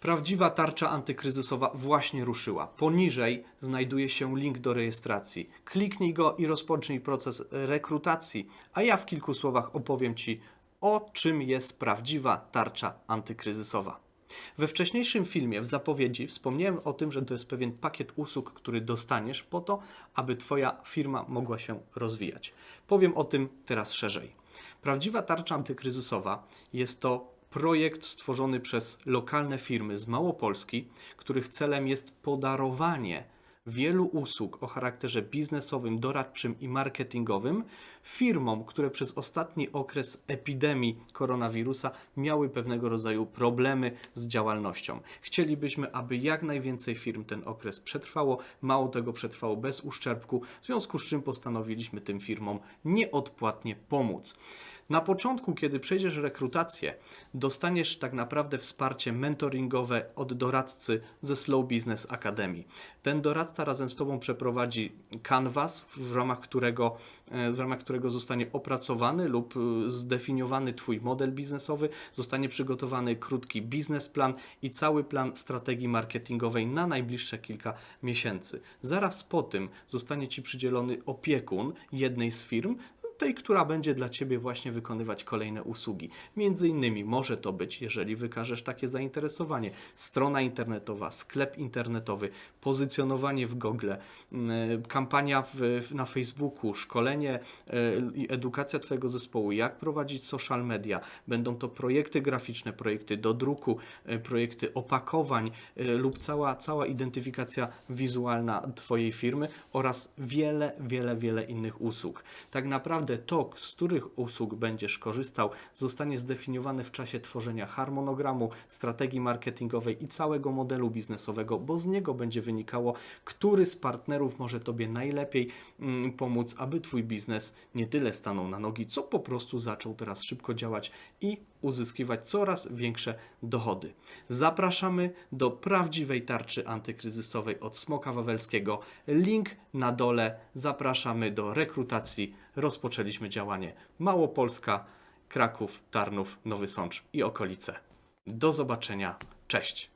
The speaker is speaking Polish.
Prawdziwa tarcza antykryzysowa właśnie ruszyła. Poniżej znajduje się link do rejestracji. Kliknij go i rozpocznij proces rekrutacji, a ja w kilku słowach opowiem Ci, o czym jest prawdziwa tarcza antykryzysowa. We wcześniejszym filmie, w zapowiedzi, wspomniałem o tym, że to jest pewien pakiet usług, który dostaniesz po to, aby Twoja firma mogła się rozwijać. Powiem o tym teraz szerzej. Prawdziwa tarcza antykryzysowa jest to projekt stworzony przez lokalne firmy z Małopolski, których celem jest podarowanie wielu usług o charakterze biznesowym, doradczym i marketingowym firmom, które przez ostatni okres epidemii koronawirusa miały pewnego rodzaju problemy z działalnością. Chcielibyśmy, aby jak najwięcej firm ten okres przetrwało, mało tego przetrwało bez uszczerbku, w związku z czym postanowiliśmy tym firmom nieodpłatnie pomóc. Na początku, kiedy przejdziesz rekrutację, dostaniesz tak naprawdę wsparcie mentoringowe od doradcy ze Slow Business Academy. Ten doradca razem z Tobą przeprowadzi canvas, w ramach którego, e, w ramach którego zostanie opracowany lub e, zdefiniowany Twój model biznesowy, zostanie przygotowany krótki biznesplan i cały plan strategii marketingowej na najbliższe kilka miesięcy. Zaraz po tym zostanie Ci przydzielony opiekun jednej z firm, tej, która będzie dla Ciebie właśnie wykonywać kolejne usługi. Między innymi może to być, jeżeli wykażesz takie zainteresowanie, strona internetowa, sklep internetowy, pozycjonowanie w Google, mm, kampania w, na Facebooku, szkolenie e, i edukacja Twojego zespołu, jak prowadzić social media. Będą to projekty graficzne, projekty do druku, e, projekty opakowań e, lub cała, cała identyfikacja wizualna Twojej firmy oraz wiele, wiele, wiele innych usług. Tak naprawdę to, z których usług będziesz korzystał, zostanie zdefiniowane w czasie tworzenia harmonogramu, strategii marketingowej i całego modelu biznesowego, bo z niego będzie wynikało, który z partnerów może Tobie najlepiej mm, pomóc, aby Twój biznes nie tyle stanął na nogi, co po prostu zaczął teraz szybko działać i uzyskiwać coraz większe dochody. Zapraszamy do prawdziwej tarczy antykryzysowej od Smoka Wawelskiego. Link na dole. Zapraszamy do rekrutacji. Rozpoczęliśmy działanie Małopolska, Kraków, Tarnów, Nowy Sącz i okolice. Do zobaczenia. Cześć.